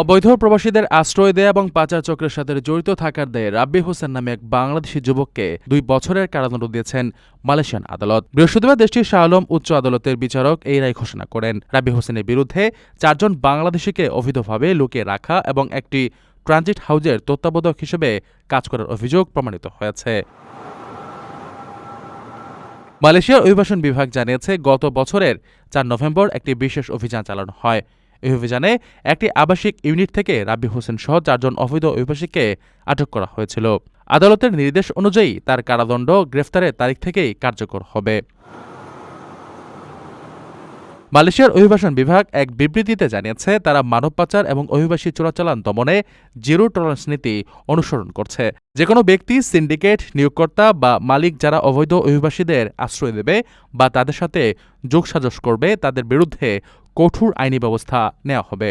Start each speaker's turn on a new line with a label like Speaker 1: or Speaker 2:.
Speaker 1: অবৈধ প্রবাসীদের আশ্রয় দেয়া এবং পাচার চক্রের সাথে জড়িত থাকার দায়ে রাব্বি হোসেন নামে এক বাংলাদেশি যুবককে দুই বছরের কারাদণ্ড দিয়েছেন মালয়েশিয়ান আদালত। বৃহস্পতিবার দেশটির শাহ আলম উচ্চ আদালতের বিচারক এই রায় ঘোষণা করেন। রাব্বি হোসেনের বিরুদ্ধে চারজন বাংলাদেশিকে অবৈধভাবে লুকিয়ে রাখা এবং একটি ট্রানজিট হাউজের তত্ত্বাবধায়ক হিসেবে কাজ করার অভিযোগ প্রমাণিত হয়েছে। মালয়েশিয়ার অভিবাসন বিভাগ জানিয়েছে, গত বছরের চার নভেম্বর একটি বিশেষ অভিযান চালানো হয়। এই অভিযানে একটি আবাসিক ইউনিট থেকে রাব্বি হোসেন সহ চারজন অবৈধ অভিবাসীকে আটক করা হয়েছিল। আদালতের নির্দেশ অনুযায়ী তার কারাদণ্ড গ্রেফতারের তারিখ থেকেই কার্যকর হবে। মালয়েশিয়ার অভিবাসন বিভাগ এক বিবৃতিতে জানিয়েছে, তারা মানব পাচার এবং অভিবাসী চোরাচালান দমনে জিরো টলারেন্স নীতি অনুসরণ করছে। যে কোনো ব্যক্তি, সিন্ডিকেট, নিয়োগকর্তা বা মালিক যারা অবৈধ অভিবাসীদের আশ্রয় দেবে বা তাদের সাথে যোগসাজশ করবে, তাদের বিরুদ্ধে কঠোর আইনি ব্যবস্থা নেওয়া হবে।